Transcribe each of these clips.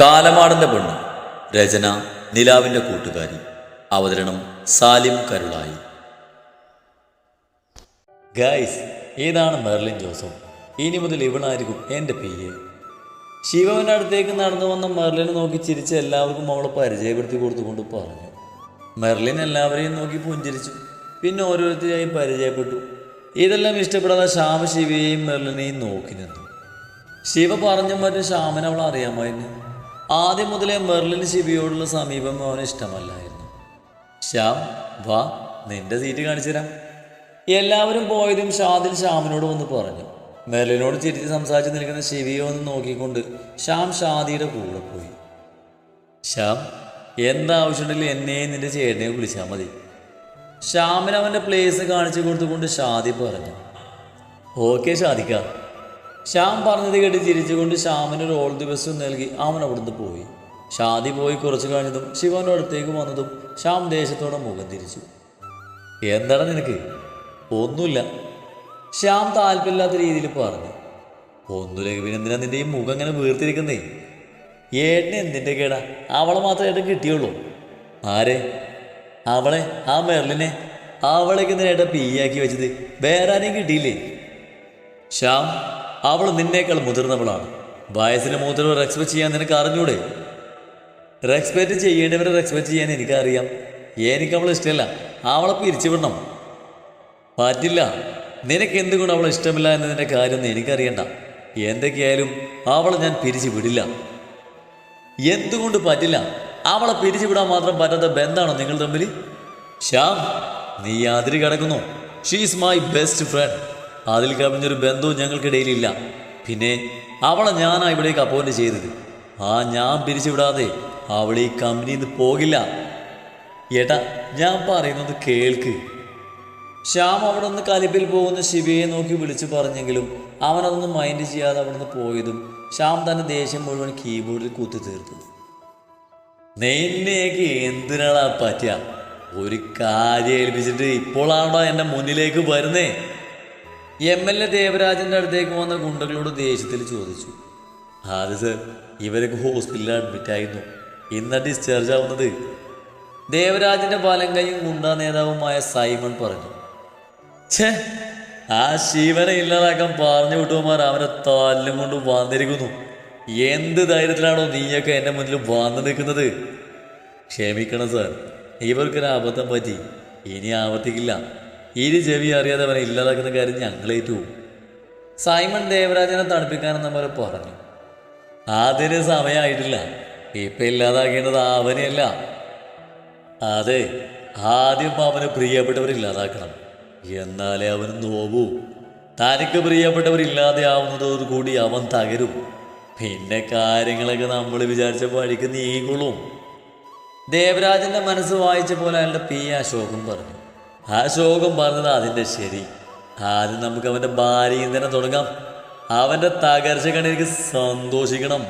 കാലമാടന്റെ പെണ്ണ്. രചന നിലാവിന്റെ കൂട്ടുകാരി. അവതരണം സാലിം കരുളായി. ഗൈസ് ഇതാണ് മെർലിൻ ജോസഫ്. ഇനി മുതൽ ഇവളായിരിക്കും എന്റെ പി എ. ശിവന്റെ അടുത്തേക്ക് നടന്നു വന്ന മെർലിനെ നോക്കി ചിരിച്ച് എല്ലാവർക്കും അവളെ പരിചയപ്പെടുത്തി കൊടുത്തുകൊണ്ട് പറഞ്ഞു. മെർലിൻ എല്ലാവരെയും നോക്കി പുഞ്ചിരിച്ചു. പിന്നെ ഓരോരുത്തരെയായി പരിചയപ്പെട്ടു. ഇതെല്ലാം ഇഷ്ടപ്പെടാതെ ശ്യാമ ശിവയെയും മെർലിനെയും നോക്കി നിന്നു. ശിവ പറഞ്ഞും മറ്റും ശ്യാമൻ അവൾ അറിയാമായിരുന്നു. ആദ്യം മുതലേ മെർലിൻ ശിവയോടുള്ള സമീപം അവന് ഇഷ്ടമല്ലായിരുന്നു. ശ്യാം വാ നിന്റെ സീറ്റ് കാണിച്ചു തരാം. എല്ലാവരും പോയതും ഷാദിൽ ശ്യാമിനോട് വന്ന് പറഞ്ഞു. മെർലിനോട് ചിരിച്ച് സംസാരിച്ച് നിൽക്കുന്ന ശിവിയോ ഒന്ന് നോക്കിക്കൊണ്ട് ശ്യാം ഷാദിയുടെ കൂടെ പോയി. ശ്യാം എന്താവശ്യമുണ്ടെങ്കിലും എന്നെയും നിന്റെ ചേട്ടനെയും വിളിച്ചാൽ മതി. ശ്യാമിന് അവന്റെ പ്ലേസ് കാണിച്ചു കൊടുത്തുകൊണ്ട് ഷാദി പറഞ്ഞു. ഓക്കെ ഷാദിക്ക. ശ്യാം പറഞ്ഞത് കേട്ട് ചിരിച്ചുകൊണ്ട് ശ്യാമിന് ഒരു ഓൾ ദി ബെസ്റ്റ് നൽകി. അവൻ അവിടുന്ന് പോയി. ഷാദി പോയി കുറച്ച് കഴിഞ്ഞതും ശിവന്റെ അടുത്തേക്ക് വന്നതും ശ്യാം ദേശത്തോടെ മുഖം തിരിച്ചു. എന്താണ് നിനക്ക്? ഒന്നുമില്ല. ശ്യാം താല്പര്യമില്ലാത്ത രീതിയിൽ പറഞ്ഞു. ഒന്നുമില്ല പിന്നെ എന്തിനാ നിന്റെ ഈ മുഖം ഇങ്ങനെ വീർത്തിരിക്കുന്നേ? ഏട്ടന് എന്തിന്റെ കേടാ? അവളെ മാത്രമേ ഏട്ടൻ കിട്ടിയുള്ളൂ. ആരെ? അവളെ. ആ മെർലിനെ. അവളേക്ക് എന്തിനാ ഏട്ടൻ പീയാക്കി വെച്ചത്? വേറെ ആരെയും കിട്ടിയില്ലേ? ശ്യാം അവൾ നിന്നേക്കാൾ മുതിർന്നവളാണ്. വയസ്സിന് മൂത്തവർ റെസ്പെക്ട് ചെയ്യാൻ നിനക്ക് അറിഞ്ഞൂടെ? റെസ്പെക്റ്റ് ചെയ്യേണ്ടവരെ റെസ്പെക്റ്റ് ചെയ്യാൻ എനിക്കറിയാം. എനിക്ക് അവളെ ഇഷ്ടമല്ല. അവളെ പിരിച്ചുവിടണം. പറ്റില്ല. നിനക്ക് എന്തുകൊണ്ട് അവളെ ഇഷ്ടമില്ല എന്നതിന്റെ കാര്യമൊന്നും എനിക്കറിയണ്ട. എന്തൊക്കെയായാലും അവളെ ഞാൻ പിരിച്ചു വിടില്ല എന്തുകൊണ്ട് പറ്റില്ല? അവളെ പിരിച്ചു വിടാൻ മാത്രം പറ്റാത്ത ബന്ധാണോ നിങ്ങൾ തമ്മിൽ? ശ്യാം നീ യാതിരി കിടക്കുന്നു. ഷീസ് മൈ ബെസ്റ്റ് ഫ്രണ്ട് അതിൽ കവിഞ്ഞൊരു ബന്ധവും ഞങ്ങൾക്കിടയിലില്ല. പിന്നെ അവളെ ഞാനാ ഇവിടേക്ക് അപ്പോയിന്റ് ചെയ്തത്. ആ ഞാൻ പിരിച്ചു വിടാതെ അവൾ ഈ കമ്പനിയിൽ നിന്ന് പോകില്ല. ഏട്ടാ ഞാൻ പറയുന്നത് കേൾക്ക്. ശ്യാം അവിടെ നിന്ന് കലിപ്പിൽ പോകുന്ന ശിവയെ നോക്കി വിളിച്ചു പറഞ്ഞെങ്കിലും അവനതൊന്നും മൈൻഡ് ചെയ്യാതെ അവിടെ നിന്ന് പോയതും ശ്യാം തന്റെ ദേഷ്യം മുഴുവൻ കീബോർഡിൽ കുത്തി തീർത്തു. നിന്നെയൊക്കെ എന്തിനാടാ പറ്റുക ഒരു കാര്യം ഏൽപ്പിച്ചിട്ട് ഇപ്പോഴാണോ എന്റെ മുന്നിലേക്ക് വരുന്നേ? എം എൽ എ ദേവരാജന്റെ അടുത്തേക്ക് വന്ന ഗുണ്ടകളോട് ദേഷ്യത്തിൽ ചോദിച്ചു. അത് സർ ഇവരൊക്കെ ഹോസ്പിറ്റലിൽ അഡ്മിറ്റ് ആയിരുന്നു. ഇന്ന ഡിസ്ചാർജ് ആവുന്നത്? ദേവരാജന്റെ വലങ്കയും ഗുണ്ട നേതാവുമായ സൈമൺ പറഞ്ഞു. ഛേ ആ ശിവനെ ഇല്ലാതാക്കാൻ പറഞ്ഞു വിട്ടുമാർ അവനെ തല്ലും കൊണ്ട് വന്നിരിക്കുന്നു. എന്ത് ധൈര്യത്തിലാണോ നീയൊക്കെ എന്റെ മുന്നിൽ വന്നു നിൽക്കുന്നത്? ക്ഷമിക്കണം സാർ ഇവർക്കൊരു അബദ്ധം പറ്റി. ഇനി ആവർത്തിക്കില്ല. ഇരു ചെവി അറിയാതെ അവനെ ഇല്ലാതാക്കുന്ന കാര്യം ഞങ്ങളേറ്റു പോകും സൈമൺ ദേവരാജനെ തണുപ്പിക്കാനെന്ന പോലെ പറഞ്ഞു. അതിന് സമയമായിട്ടില്ല. ഇപ്പം ഇല്ലാതാക്കേണ്ടത് അവനെയല്ല. അതെ ആദ്യം അവന് പ്രിയപ്പെട്ടവർ ഇല്ലാതാക്കണം. എന്നാലേ അവന് നോവൂ. തനിക്ക് പ്രിയപ്പെട്ടവർ ഇല്ലാതെ ആവുന്നതോടുകൂടി അവൻ തകരും. പിന്നെ കാര്യങ്ങളൊക്കെ നമ്മൾ വിചാരിച്ച വഴിക്ക് നീങ്ങുള്ളൂ. ദേവരാജന്റെ മനസ്സ് വായിച്ച പോലെ അയാളുടെ പി അശോകം പറഞ്ഞു. ആ ശോകം പറഞ്ഞത് അതിന്റെ ശരി. ആദ്യം നമുക്ക് അവന്റെ ഭാര്യയും തന്നെ തുടങ്ങാം. അവന്റെ തകർച്ച കണ്ട് സന്തോഷിക്കണം.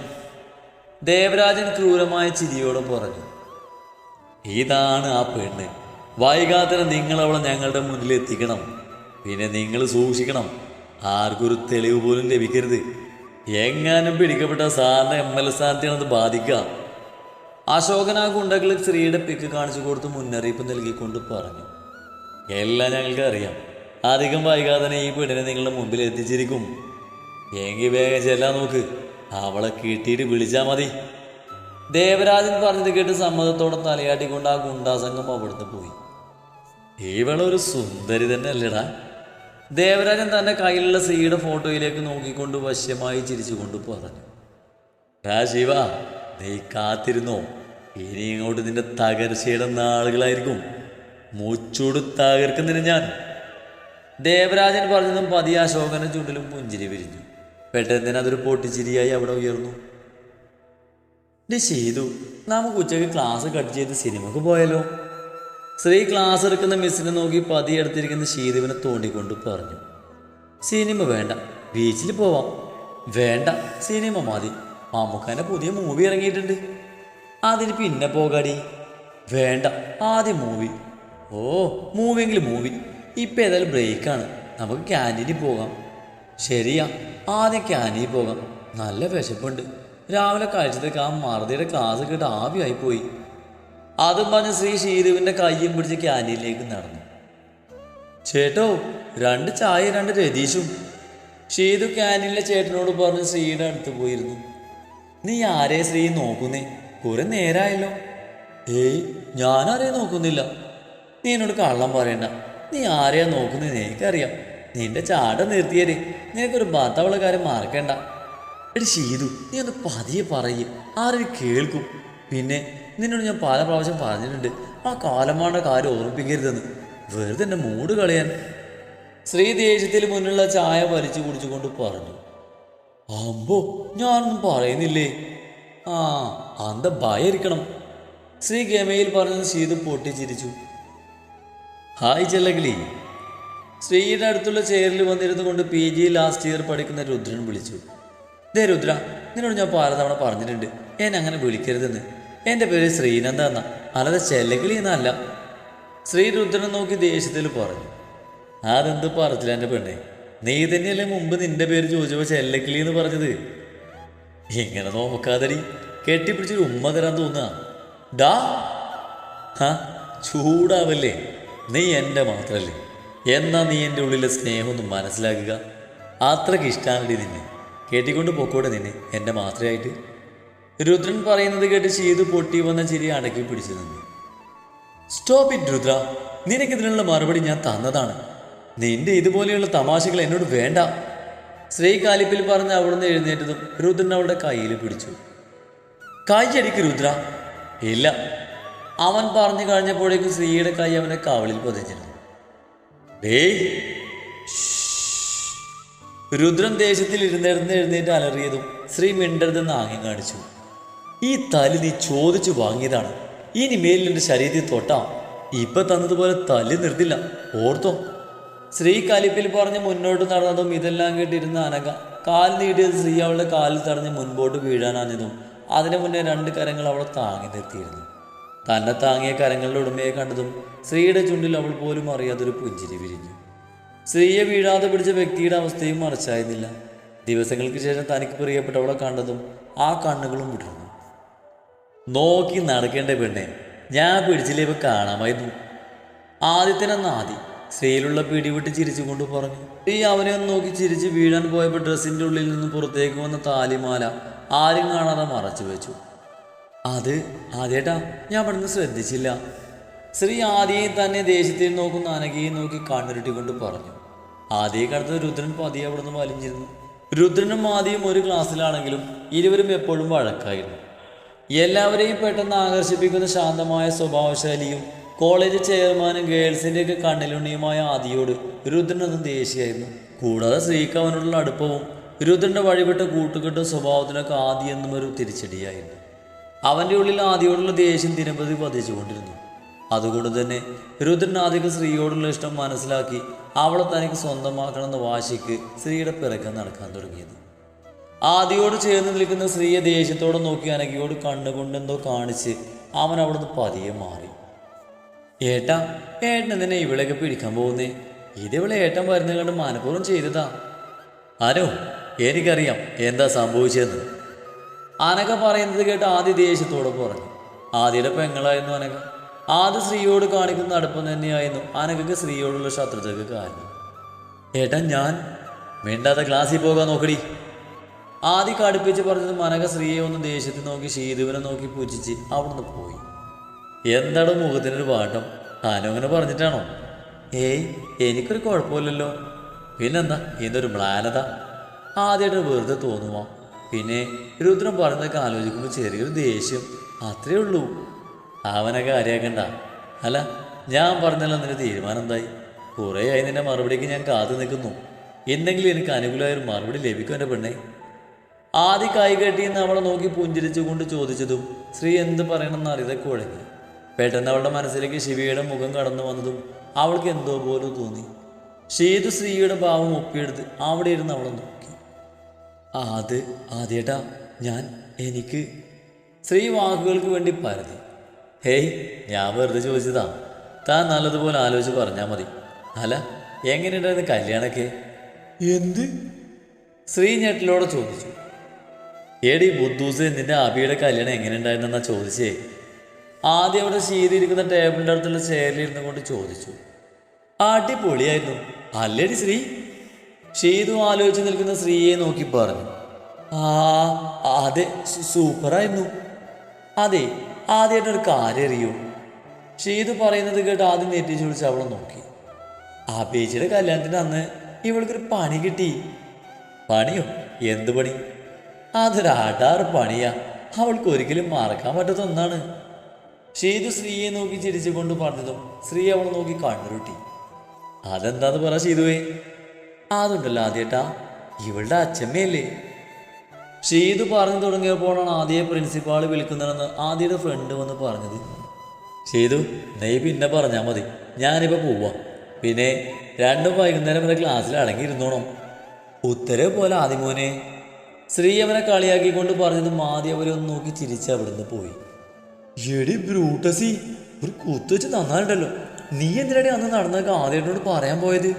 ദേവരാജൻ ക്രൂരമായ ചിരിയോടെ പറഞ്ഞു ഇതാണ് ആ പെണ്ണ്. വൈകാതെ നിങ്ങളവളെ ഞങ്ങളുടെ മുന്നിൽ എത്തിക്കണം. പിന്നെ നിങ്ങൾ സൂക്ഷിക്കണം. ആർക്കൊരു തെളിവ് പോലും ലഭിക്കരുത്. എങ്ങാനും പിടിക്കപ്പെട്ട സാറിന് എം എൽ എ സ്ഥാനത്തെയാണ് അത് ബാധിക്കുക. അശോകൻ ആ ഗുണ്ടകൾ സ്ത്രീയുടെ പിക്ക് കാണിച്ചു കൊടുത്ത് മുന്നറിയിപ്പ് നൽകിക്കൊണ്ട് പറഞ്ഞു എല്ലാം ഞങ്ങൾക്ക് അറിയാം അധികം വൈകാതെ തന്നെ ഈ പെണ്ണിനെ നിങ്ങളുടെ മുമ്പിൽ എത്തിച്ചിരിക്കും. എങ്കിൽ വേഗം ചെല്ലാൻ നോക്ക്. അവളെ കിട്ടിയിട്ട് വിളിച്ചാൽ മതി. ദേവരാജൻ പറഞ്ഞത് കേട്ട് സമ്മതത്തോടെ തലയാട്ടിക്കൊണ്ട് ആ ഗുണ്ടാസംഘം അവിടുന്ന് പോയി. ഇവളൊരു സുന്ദരി തന്നെ അല്ലേടാ ദേവരാജൻ തന്റെ കയ്യിലുള്ള സ്ത്രീയുടെ ഫോട്ടോയിലേക്ക് നോക്കിക്കൊണ്ട് വശ്യമായി ചിരിച്ചുകൊണ്ട് പറഞ്ഞു. ആ ശിവ നീ കാത്തിരുന്നോ? ഇനി ഇങ്ങോട്ട് നിന്റെ തകർച്ചയുടെ നാളുകളായിരിക്കും. മുച്ചൂട് ഞാൻ. ദേവരാജൻ പറഞ്ഞതും പതി അശോകനെ ചുണ്ടിലും പുഞ്ചിരി വിരിഞ്ഞു. പെട്ടെന്ന് അതൊരു പൊട്ടിച്ചിരിയായി അവിടെ ഉയർന്നു. ചെയ്തു നമുക്ക് ഉച്ചയ്ക്ക് ക്ലാസ് കട്ട് ചെയ്ത് സിനിമക്ക് പോയാലോ? സ്ത്രീ ക്ലാസ് എടുക്കുന്ന മിസ്സിനെ നോക്കി പതി എടുത്തിരിക്കുന്ന ശീതുവിനെ തോണ്ടിക്കൊണ്ട് പറഞ്ഞു. സിനിമ വേണ്ട ബീച്ചിൽ പോവാം. വേണ്ട സിനിമ മതി. മമ്മൂക്കാന്റെ പുതിയ മൂവി ഇറങ്ങിയിട്ടുണ്ട്. അതിന് പിന്നെ പോകാടി. വേണ്ട ആദ്യ മൂവി ഓ മൂവിയെങ്കിലും മൂവി. ഇപ്പം ഏതായാലും ബ്രേക്കാണ്. നമുക്ക് ക്യാന്റീനിൽ പോകാം. ശരിയാ ആദ്യം ക്യാന്റീനിൽ പോകാം. നല്ല വിശപ്പുണ്ട്. രാവിലെ കഴിച്ചതൊക്കെ ആ മറുതിയുടെ ക്ലാസ് കേട്ട് ആവിയായി പോയി. അതും പറഞ്ഞ് ശ്രീ ഷീരുവിന്റെ കയ്യും പിടിച്ച് ക്യാന്റീനിലേക്ക് നടന്നു. ചേട്ടോ രണ്ട് ചായ രണ്ട് രതീഷും. ഷീതു ക്യാന്റീനിലെ ചേട്ടനോട് പറഞ്ഞ് ശ്രീയുടെ അടുത്ത് പോയിരുന്നു. നീ ആരെ ശ്രീ നോക്കുന്നേ? കുറെ നേരായല്ലോ. ഏയ് ഞാനാരെയും നോക്കുന്നില്ല. നീ എന്നോട് കള്ളം പറയണ്ട. നീ ആരെയാ നോക്കുന്നത് എനിക്കറിയാം. നിന്റെ ചാട നിർത്തിയേര് നിനക്കൊരു ഭർത്താവുള്ള കാര്യം മറക്കണ്ട. എടി ചെയ്തു നീ ഒന്ന് പതിയെ പറയ്. ആരും കേൾക്കും. പിന്നെ നിന്നോട് ഞാൻ പല പ്രാവശ്യം പറഞ്ഞിട്ടുണ്ട്. ആ കാലമാണ്ട കാര്യം ഓർമ്മിപ്പിക്കരുതെന്ന്. വെറുതെ എന്റെ മൂട് കളയാൻ. ശ്രീ ദേഷ്യത്തിൽ മുന്നിലുള്ള ചായ വലിച്ചു കുടിച്ചുകൊണ്ട് പറഞ്ഞു. അമ്പോ ഞാനൊന്നും പറയുന്നില്ലേ? ആ അന്ത ഭയരിക്കണം ശ്രീ ഗമയിൽ പറഞ്ഞത് ശീത് പൊട്ടിച്ചിരിച്ചു. ഹായ് ചെല്ലകിളി. ശ്രീയുടെ അടുത്തുള്ള ചെയറിൽ വന്നിരുന്നു കൊണ്ട് പി ജി ലാസ്റ്റ് ഇയർ പഠിക്കുന്ന രുദ്രൻ വിളിച്ചു. ദേ രുദ്ര നിന്നോട് ഞാൻ പലതവണ പറഞ്ഞിട്ടുണ്ട്. എന്നെ അങ്ങനെ വിളിക്കരുതെന്ന്. എന്റെ പേര് ശ്രീനന്ദ എന്ന. അല്ലാതെ ചെല്ലകിളി എന്നല്ല. ശ്രീ രുദ്രനെ നോക്കി ദേഷ്യത്തിൽ പറഞ്ഞു. അതെന്ത് പറച്ചില്ല എന്റെ പെണ്ണെ. നീ തന്നെയല്ലേ മുമ്പ് നിന്റെ പേര് ചോദിച്ചപ്പോൾ ചെല്ലക്കിളി എന്ന് പറഞ്ഞത്? ഇങ്ങനെ നോക്കാതടി. കെട്ടിപ്പിടിച്ചൊരു ഉമ്മ തരാൻ തോന്നുക. ഡാ ഹാ ചൂടാവല്ലേ? നീ എന്റെ മാത്രമല്ലേ എന്നാ നീ എന്റെ ഉള്ളിലെ സ്നേഹമൊന്നും മനസ്സിലാക്കുക. അത്രയ്ക്ക് ഇഷ്ടമാണടി നിന്നെ. കേട്ടിക്കൊണ്ട് പൊക്കോടെ നിന്നെ. എന്റെ മാത്രമായിട്ട് രുദ്രൻ പറയുന്നത് കേട്ട് ചെയ്തു പൊട്ടി വന്ന ചിരി അടക്കി പിടിച്ചു നിന്നു. Stop it Rudra. നിനക്കിതിനുള്ള മറുപടി ഞാൻ തന്നതാണ്. നിന്റെ ഇതുപോലെയുള്ള തമാശകൾ എന്നോട് വേണ്ട. ശ്രീ കാലിപ്പിൽ പറഞ്ഞ് അവിടുന്ന് എഴുന്നേറ്റതും രുദ്രൻ അവളുടെ കയ്യിൽ പിടിച്ചു. കൈയടിക്ക് രുദ്ര. ഇല്ല. അവൻ പറഞ്ഞു കഴിഞ്ഞപ്പോഴേക്കും സ്ത്രീയുടെ കൈ അവനെ കവളിൽ പൊതിച്ചിരുന്നു രുദ്രൻ ദേശത്തിൽ ഇരുന്നിരുന്ന് എഴുന്നേറ്റ് അലറിയതും ശ്രീ മിണ്ടരുതെന്ന് ആംഗ്യം കാണിച്ചു. ഈ തലി നീ ചോദിച്ചു വാങ്ങിയതാണ്. ഇനി മേലിൽ എന്റെ ശരീരത്തിൽ തൊട്ടാം. ഇപ്പൊ തന്നതുപോലെ തല്ലി നിർത്തില്ല. ഓർത്തോ. സ്ത്രീ കലിപ്പിൽ പറഞ്ഞ് മുന്നോട്ട് നടന്നതും ഇതെല്ലാം കേട്ടിരുന്ന അനക കാൽ നീട്ടിയത് സ്ത്രീ അവളുടെ കാലിൽ തടഞ്ഞ് മുൻപോട്ട് വീഴാനാഞ്ഞതും അതിനു മുന്നേ രണ്ട് കരങ്ങൾ അവളെ താങ്ങി നിർത്തിയിരുന്നു. തന്നെ താങ്ങിയ കരങ്ങളുടെ ഉടമയെ കണ്ടതും സ്ത്രീയുടെ ചുണ്ടിൽ അവൾ പോലും അറിയാതൊരു പുഞ്ചിരി വിരിഞ്ഞു. സ്ത്രീയെ വീഴാതെ പിടിച്ച വ്യക്തിയുടെ അവസ്ഥയും മറച്ചായിരുന്നില്ല. ദിവസങ്ങൾക്ക് ശേഷം തനിക്ക് പ്രിയപ്പെട്ടവളെ കണ്ടതും ആ കണ്ണുകളും വിടർന്നു. നോക്കി നടക്കേണ്ട പെണ്ണെ ഞാൻ പിടിച്ചില്ലേ ഇവ കാണാമായിരുന്നു. ആദ്യത്തിനെന്ന ആദ്യം സ്ത്രീയിലുള്ള പിടിവിട്ട് ചിരിച്ചുകൊണ്ട് പറഞ്ഞു ഈ അവനെ ഒന്ന് നോക്കി ചിരിച്ച് വീഴാൻ പോയപ്പോൾ ഡ്രസ്സിന്റെ ഉള്ളിൽ നിന്ന് പുറത്തേക്ക് വന്ന താലിമാല ആരും കാണാതെ മറച്ചു വെച്ചു. അത് ആദ്യേട്ടാ ഞാൻ പെട്ടെന്ന് ശ്രദ്ധിച്ചില്ല. ശ്രീ ആദിയെ തന്നെ ദേശത്തിൽ നോക്കും നാനകിയെ നോക്കി കണ്ണുരുട്ടിക്കൊണ്ട് പറഞ്ഞു. ആദ്യയെ കടത്ത് രുദ്രൻ പതിയെ അവിടെ നിന്ന് വലിഞ്ഞിരുന്നു. രുദ്രനും ആദിയും ഒരു ക്ലാസ്സിലാണെങ്കിലും ഇരുവരും എപ്പോഴും വഴക്കായിരുന്നു. എല്ലാവരെയും പെട്ടെന്ന് ആകർഷിപ്പിക്കുന്ന ശാന്തമായ സ്വഭാവശാലിയും കോളേജ് ചെയർമാനും ഗേൾസിന്റെയൊക്കെ കണ്ണിലുണ്ണിയുമായ ആദിയോട് രുദ്രനൊന്നും ദേഷ്യമായിരുന്നു. കൂടാതെ ശ്രീക്ക് അവനോടുള്ള അടുപ്പവും രുദ്രന്റെ വഴിപെട്ട കൂട്ടുകെട്ടും സ്വഭാവത്തിനൊക്കെ ആദി എന്നും ഒരു തിരിച്ചടിയായിരുന്നു. അവന്റെ ഉള്ളിൽ ആദിയോടുള്ള ദേഷ്യം ദിനപതി പതിച്ചുകൊണ്ടിരുന്നു. അതുകൊണ്ട് തന്നെ രുദ്രൻ ആദ്യം സ്ത്രീയോടുള്ള ഇഷ്ടം മനസ്സിലാക്കി അവളെ തനിക്ക് സ്വന്തമാക്കണമെന്ന വാശിക്ക് സ്ത്രീയുടെ പിറക്കം നടക്കാൻ തുടങ്ങിയത്. ആദിയോട് ചേർന്ന് നിൽക്കുന്ന സ്ത്രീയെ ദേഷ്യത്തോടെ നോക്കി അനഘയോട് കണ്ണുകൊണ്ടെന്തോ കാണിച്ച് അവൻ അവിടുന്ന് പതിയെ മാറി. ഏട്ട ഏട്ടൻ തന്നെ ഇവിളെയൊക്കെ പിടിക്കാൻ പോകുന്നേ? ഇതിവിളെ ഏട്ടൻ വരുന്നത് കണ്ട് മനഃപൂർവം ചെയ്തതാ. ആരോ? എനിക്കറിയാം. എന്താ സംഭവിച്ചതെന്ന്. അനഘ പറയുന്നത് കേട്ട് ആദ്യ ദേഷ്യത്തോടെ പറഞ്ഞു. ആദ്യയുടെ പെങ്ങളായിരുന്നു അനക. ആദ്യ സ്ത്രീയോട് കാണിക്കുന്ന അടുപ്പം തന്നെയായിരുന്നു അനഘക്ക് സ്ത്രീയോടുള്ള ശത്രുതയ്ക്ക് കാരണം. ഏട്ടാ ഞാൻ വേണ്ടാത്ത ക്ലാസ്സിൽ പോകാൻ നോക്കടി. ആദ്യ കടുപ്പിച്ച് പറഞ്ഞത് മനക സ്ത്രീയെ ഒന്ന് ദേഷ്യത്തിൽ നോക്കി ശീതുവിനെ നോക്കി പൂജിച്ച് അവിടുന്ന് പോയി. എന്താണ് മുഖത്തിനൊരു പാട്ടം താനും അങ്ങനെ പറഞ്ഞിട്ടാണോ? ഏയ് എനിക്കൊരു കുഴപ്പമില്ലല്ലോ. പിന്നെന്താ? ഇതൊരു മ്ലാനത. ആദ്യമായിട്ട് വെറുതെ തോന്നുമോ പിന്നെ രുദ്രൻ പറഞ്ഞതൊക്കെ ആലോചിക്കുമ്പോൾ ചെറിയൊരു ദേഷ്യം. അത്രേ ഉള്ളൂ. അവനെ അറിയാക്കണ്ട അല്ല ഞാൻ പറഞ്ഞല്ലോ നിന്റെ തീരുമാനം എന്തായി? കുറേ ആയി നിന്റെ മറുപടിക്ക് ഞാൻ കാത്തു നിൽക്കുന്നു. എന്തെങ്കിലും എനിക്ക് അനുകൂലമായ ഒരു മറുപടി ലഭിക്കും എന്റെ പെണ്ണെ? ആദ്യ കൈ കെട്ടി അവളെ നോക്കി പുഞ്ചിരിച്ചുകൊണ്ട് ചോദിച്ചതും ശ്രീ എന്ത് പറയണമെന്ന് അറിയതെ കുഴങ്ങി പെട്ടെന്ന് അവളുടെ മനസ്സിലേക്ക് ശിവയുടെ മുഖം കടന്നു വന്നതും അവൾക്ക് എന്തോ പോലും തോന്നി. ഷീതു ശ്രീയുടെ ഭാവം ഒപ്പിയെടുത്ത് അവിടെ ഇരുന്ന് അവളെ നോക്കി. ആ, അത് ആദ്യേട്ടാ ഞാൻ എനിക്ക് സ്ത്രീ വാക്കുകൾക്ക് വേണ്ടി പരതി. ഹേയ് ഞാൻ വെറുതെ ചോദിച്ചതാ. താൻ നല്ലതുപോലെ ആലോചിച്ച് പറഞ്ഞാൽ മതി. അല്ല എങ്ങനെയുണ്ടായിരുന്നു കല്യാണമൊക്കെ? എന്ത്? ശ്രീ ഞെട്ടിലോടെ ചോദിച്ചു. ഏടി ബുദ്ധൂസ് നിന്റെ അബിയുടെ കല്യാണം എങ്ങനെ ഉണ്ടായിരുന്നെന്നാ ചോദിച്ചേ? ആദ്യം അവിടെ ശീലിരിക്കുന്ന ടേബിളിന്റെ അടുത്തുള്ള ചേരിലിരുന്നു കൊണ്ട് ചോദിച്ചു. അടിപൊളിയായിരുന്നു. അല്ലേടി ശ്രീ ഷീതു ആലോചിച്ച് നിൽക്കുന്ന സ്ത്രീയെ നോക്കി പറഞ്ഞു. ആ അതെ സൂപ്പറായിരുന്നു. അതെ ആദ്യമായിട്ടൊരു കാര്യം അറിയൂ? ഷെയ്തു പറയുന്നത് കേട്ട് ആദ്യം നെറ്റിച്ച് വിളിച്ച് അവളെ നോക്കി. ആ പേച്ചിയുടെ കല്യാണത്തിന് അന്ന് ഇവൾക്കൊരു പണി കിട്ടി. പണിയോ? എന്ത് പണി? അതൊരു പണിയാ. അവൾക്ക് ഒരിക്കലും മറക്കാൻ പറ്റാത്ത ഒന്നാണ്. ഷീതു സ്ത്രീയെ നോക്കി ചിരിച്ചുകൊണ്ട് പറഞ്ഞതും സ്ത്രീ അവളെ നോക്കി കണ്ണുരുട്ടി. അതെന്താന്ന് പറ ഷീതുവേ അതുണ്ടല്ലോ ആദ്യേട്ടാ. ഇവളുടെ അച്ഛമ്മയല്ലേ? ഷീതു പറഞ്ഞു തുടങ്ങിയപ്പോഴാണ് ആദ്യ പ്രിൻസിപ്പാൾ വിളിക്കുന്നതെന്ന് ആദ്യയുടെ ഫ്രണ്ട് വന്ന് പറഞ്ഞത്. ഷീതു നെയ് പിന്നെ പറഞ്ഞാൽ മതി. ഞാനിപ്പോൾ പോവാം. പിന്നെ രണ്ടും വൈകുന്നേരം വരെ ക്ലാസ്സിൽ അടങ്ങിയിരുന്നോണം. ഉത്തരവ് പോലെ ആദിമോനെ ശ്രീ അവനെ കളിയാക്കിക്കൊണ്ട് പറഞ്ഞതും ആദ്യം അവരെ ഒന്ന് നോക്കി ചിരിച്ച് അവിടുന്ന് പോയി. എടി ബ്രൂട്ടസി ഒരു കുത്തുവെച്ച് നന്നാലുണ്ടല്ലോ നീ എന്തിനാണ് അന്ന് നടന്നൊക്കെ ആദ്യമായിട്ടോട് പറയാൻ പോയത്?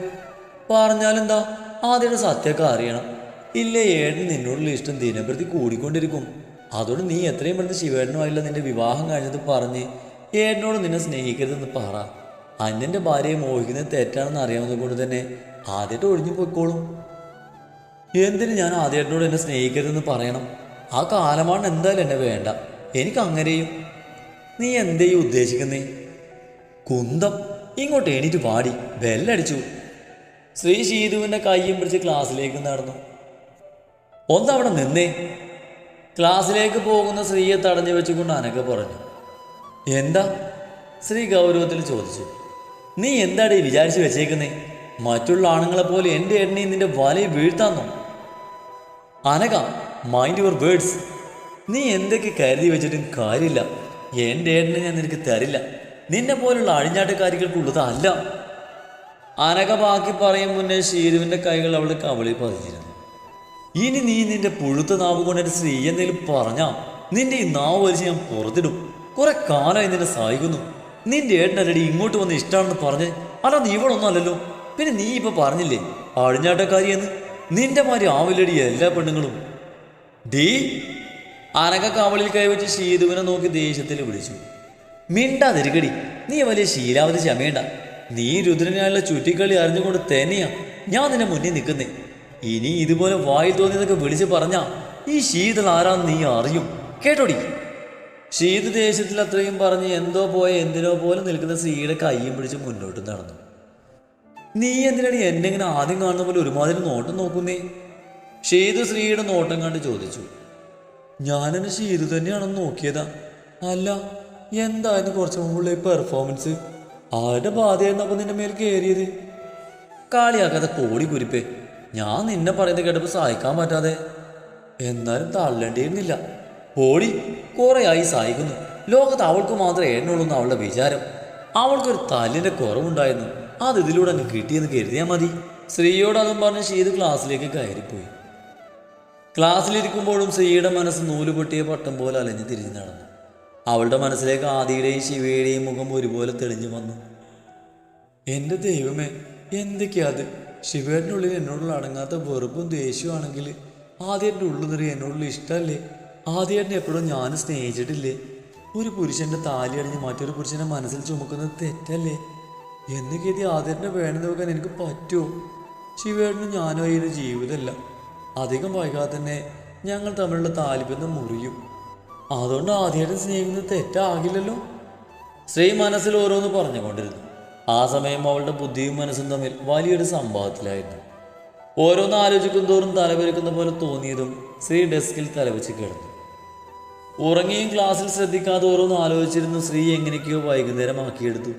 പറഞ്ഞാലെന്താ? ആദ്യയുടെ സത്യമൊക്കെ അറിയണം. ഇല്ല ഏട്ടൻ നിന്നോടുള്ള ഇഷ്ടം ദിനപ്രതി കൂടിക്കൊണ്ടിരിക്കും. അതോട് നീ എത്രയും പെട്ടെന്ന് ശിവേട്ടനുമായില്ല നിന്റെ വിവാഹം കഴിഞ്ഞത് പറഞ്ഞ് ഏട്ടനോട് നിന്നെ സ്നേഹിക്കരുതെന്ന് പറ. അന്യന്റെ ഭാര്യയെ മോഹിക്കുന്നത് തെറ്റാണെന്ന് അറിയാവുന്നത് കൊണ്ട് തന്നെ ആദ്യമായിട്ട് ഒഴിഞ്ഞു പോയിക്കോളും. എന്തിന് ഞാൻ ആദ്യമായിട്ടോട് എന്നെ സ്നേഹിക്കരുതെന്ന് പറയണം? ആ കാലമാണ് എന്തായാലും എന്നെ വേണ്ട. എനിക്ക് അങ്ങനെയും നീ എന്തേയും ഉദ്ദേശിക്കുന്നേ? കുന്തം. ഇങ്ങോട്ട് എണീറ്റ് പാടി ബെല്ലടിച്ചു. ശ്രീ ശീതുവിന്റെ കയ്യും പിടിച്ച് ക്ലാസ്സിലേക്ക് നടന്നു. ഒന്നവിടെ നിന്നേ. ക്ലാസ്സിലേക്ക് പോകുന്ന സ്ത്രീയെ തടഞ്ഞു വെച്ചുകൊണ്ട് അനക്ക പറഞ്ഞു എന്താ? ശ്രീ ഗൗരവത്തിൽ ചോദിച്ചു നീ എന്താടി വിചാരിച്ചു വെച്ചേക്കുന്നേ? മറ്റുള്ള ആണുങ്ങളെ പോലെ എന്റെ എണ്ണയും നിന്റെ വലയെ വീഴ്ത്താന്നോ? അനക മൈൻഡ് യുവർ വേർഡ്സ് നീ എന്തൊക്കെ കരുതി വെച്ചിട്ടും കാര്യമില്ല. എന്റെ എണ്ണ ഞാൻ നിനക്ക് തരില്ല. നിന്നെ പോലുള്ള അഴിഞ്ഞാട്ടക്കാരികൾക്കുള്ളത് അനക ബാക്കി പറയും മുന്നേ ഷീരുവിന്റെ കൈകൾ അവളുടെ കവളി പതിഞ്ഞിരുന്നു ഇനി നീ നിന്റെ പുഴുത്ത നാവ് കൊണ്ട് എന്റെ സ്ത്രീ എന്തെങ്കിലും പറഞ്ഞാ നിന്റെ ഈ നാവ് വലിച്ച് ഞാൻ പുറത്തിടും. കുറെ കാലമായി നിന്നെ സഹായിക്കുന്നു നിന്റെ ഏട്ടനല്ലടി ഇങ്ങോട്ട് വന്ന് ഇഷ്ടമാണെന്ന് പറഞ്ഞ് അല്ല ഇവളൊന്നും അല്ലല്ലോ. പിന്നെ നീ ഇപ്പൊ പറഞ്ഞില്ലേ അഴിഞ്ഞാട്ടക്കാരിയെന്ന്? നിന്റെ മാതിരി ആവില്ലടി എല്ലാ പെണ്ണുങ്ങളും. ഡീ അനക കവളിൽ കൈവച്ച് ശീതുവിനെ നോക്കി ദേഷ്യത്തിൽ വിളിച്ചു. മിണ്ടാതിരിക്കടി. നീ വലിയ ശീലാവധി ചമയണ്ട നീ രുദ്രനായുള്ള ചുറ്റിക്കളി അറിഞ്ഞുകൊണ്ട് തന്നെയാ. ഞാൻ നിന്നെ മുന്നിൽ നിൽക്കുന്നേ. ഇനി ഇതുപോലെ വായി തോന്നിയതൊക്കെ വിളിച്ച് പറഞ്ഞാ ഈ ശീതൾ ആരാന്ന് നീ അറിയും. കേട്ടോടി. ശീത ദേശത്തിൽ അത്രയും പറഞ്ഞ് എന്തോ പോയ എന്തിനോ പോലെ നിൽക്കുന്ന സ്ത്രീയുടെ കൈയും പിടിച്ച് മുന്നോട്ട് നടന്നു. നീ എന്തിനാണ് എന്നെ ഇങ്ങനെ ആദ്യം കാണുന്ന പോലെ ഒരുമാതിരി നോട്ടം നോക്കുന്നേ? ഷീതു സ്ത്രീയുടെ നോട്ടം കണ്ട് ചോദിച്ചു. ഞാനെന്നെ ഷീതു തന്നെയാണെന്ന് നോക്കിയതാ. അല്ല എന്തായിരുന്നു കുറച്ച് മുമ്പുള്ള ഈ പെർഫോമൻസ് ആരുടെ ബാധയായിരുന്നു അപ്പൊ നിന്റെ മേൽ കയറിയത് കാളിയാക്കാതെ കോടി കുരിപ്പേ. ഞാൻ നിന്നെ പറയുന്നത് കേട്ടപ്പോൾ സഹായിക്കാൻ പറ്റാതെ. എന്നാലും തള്ളേണ്ടിയിരുന്നില്ല. ഓടി കുറേയായി സഹായിക്കുന്നു ലോകത്ത് അവൾക്ക് മാത്രമേ എന്നുള്ളൂന്ന് എന്ന് അവളുടെ വിചാരം. അവൾക്കൊരു തല്ലിന്റെ കുറവുണ്ടായിരുന്നു. അത് ഇതിലൂടെ അങ്ങ് കിട്ടിയെന്ന് കരുതിയാൽ മതി. ശ്രീയോട് അതും പറഞ്ഞ് ഷീത് ക്ലാസ്സിലേക്ക് കയറിപ്പോയി. ക്ലാസ്സിലിരിക്കുമ്പോഴും ശ്രീയുടെ മനസ്സ് നൂൽ പൊട്ടിയ പട്ടം പോലെ അലഞ്ഞു തിരിഞ്ഞു നടന്നു. അവളുടെ മനസ്സിലേക്ക് ആദിയുടെയും ശിവയുടെയും മുഖം ഒരുപോലെ തെളിഞ്ഞു വന്നു. എന്റെ ദൈവമേ എന്തൊക്കെയാ അത്? ഉള്ളിൽ എന്നോടുള്ള അടങ്ങാത്ത വെറുപ്പും ദേഷ്യമാണെങ്കിൽ ആദ്യേട്ടന്റെ ഉള്ളു നിറയെ എന്നോടുള്ള ഇഷ്ടമല്ലേ? ആദ്യേട്ടനെ എപ്പോഴും ഞാൻ സ്നേഹിച്ചിട്ടില്ലേ? ഒരു പുരുഷന്റെ താലി അടിഞ്ഞ് മറ്റൊരു പുരുഷന്റെ മനസ്സിൽ ചുമക്കുന്നത് തെറ്റല്ലേ? എന്ന് കരുതി ആദ്യത്തെ വേണം നോക്കാൻ എനിക്ക് പറ്റുമോ? ഞാനും ഈ ഒരു ജീവിതമല്ല. അധികം വൈകാതെ തന്നെ ഞങ്ങൾ തമ്മിലുള്ള താലിബന്ധം മുറിയും. അതുകൊണ്ട് ആദ്യമായിട്ട് സ്നേഹിക്കുന്നത് തെറ്റാകില്ലല്ലോ. ശ്രീ മനസ്സിൽ ഓരോന്ന് പറഞ്ഞുകൊണ്ടിരുന്നു. ആ സമയം അവളുടെ ബുദ്ധിയും മനസ്സും തമ്മിൽ വലിയൊരു സംഭവത്തിലായിരുന്നു ഓരോന്ന് ആലോചിക്കും തോറും തലവരിക്കുന്ന പോലെ തോന്നിയതും ശ്രീ ഡെസ്കിൽ തലവെച്ച് കിടന്നു. ഉറങ്ങിയും ക്ലാസ്സിൽ ശ്രദ്ധിക്കാതെ ഓരോന്ന് ആലോചിച്ചിരുന്നു ശ്രീ എങ്ങനെയൊക്കെയോ വൈകുന്നേരം ആക്കിയെടുത്തു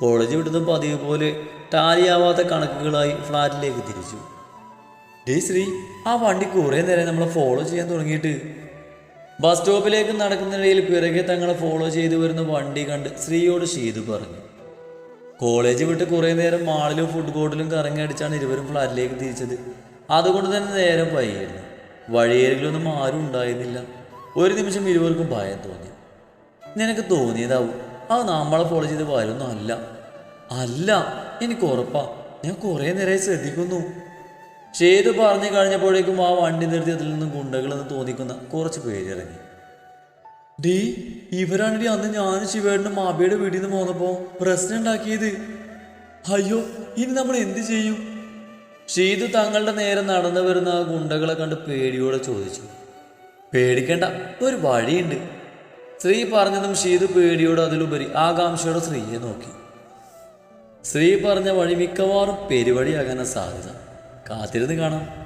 കോളേജ് വിടുന്ന പതിവ് പോലെ ടാലിയാവാത്ത കണക്കുകളായി ഫ്ലാറ്റിലേക്ക് തിരിച്ചു. ഡേ ശ്രീ ആ വണ്ടി കുറേ നേരം നമ്മളെ ഫോളോ ചെയ്യാൻ തുടങ്ങിയിട്ട് ബസ് സ്റ്റോപ്പിലേക്ക് നടക്കുന്നതിനിടയിൽ പിറകെ തങ്ങളെ ഫോളോ ചെയ്തു വരുന്ന വണ്ടി കണ്ട് ശ്രീയോട് ഷീതു പറഞ്ഞു. കോളേജ് വിട്ട് കുറേ നേരം മാളിലും ഫുഡ് കോർട്ടിലും കറങ്ങി അടിച്ചാണ് ഇരുവരും ഫ്ലാറ്റിലേക്ക് തിരിച്ചത്. അതുകൊണ്ട് തന്നെ നേരം വൈകിയിരുന്നു. വഴിയേരിലൊന്നും ആരും ഉണ്ടായിരുന്നില്ല. ഒരു നിമിഷം ഇരുവർക്കും ഭയം തോന്നി. നിനക്ക് തോന്നിയതാവും. അത് നമ്മളെ ഫോളോ ചെയ്ത് വരുന്നല്ല അല്ല. എനിക്ക് ഉറപ്പാ. ഞാൻ കുറേ നേരമായി ശ്രദ്ധിക്കുന്നു. ഷേത് പറഞ്ഞു കഴിഞ്ഞപ്പോഴേക്കും ആ വണ്ടി നിർത്തി അതിൽ നിന്നും ഗുണ്ടകളെന്ന് തോന്നിക്കുന്ന കുറച്ച് പേര് ഇറങ്ങി. ഡീ ഇവരാണെങ്കിൽ അന്ന് ഞാനും ശിവേടനും മാബിയുടെ വീട്ടിൽ നിന്ന് പോന്നപ്പോ പ്രശ്നം ഉണ്ടാക്കിയത്? അയ്യോ ഇനി നമ്മൾ എന്ത് ചെയ്യും? ഷീതു തങ്ങളുടെ നേരെ നടന്നു വരുന്ന ആ ഗുണ്ടകളെ കണ്ട് പേടിയോടെ ചോദിച്ചു. പേടിക്കണ്ട ഒരു വഴിയുണ്ട്. സ്ത്രീ പറഞ്ഞതും ഷീതു പേടിയോടെ അതിലുപരി ആകാംക്ഷയോടെ സ്ത്രീയെ നോക്കി. സ്ത്രീ പറഞ്ഞ വഴി മിക്കവാറും പെരുവഴിയാകാനാണ് സാധ്യത. കാത്തിരുന്ന് കാണാം.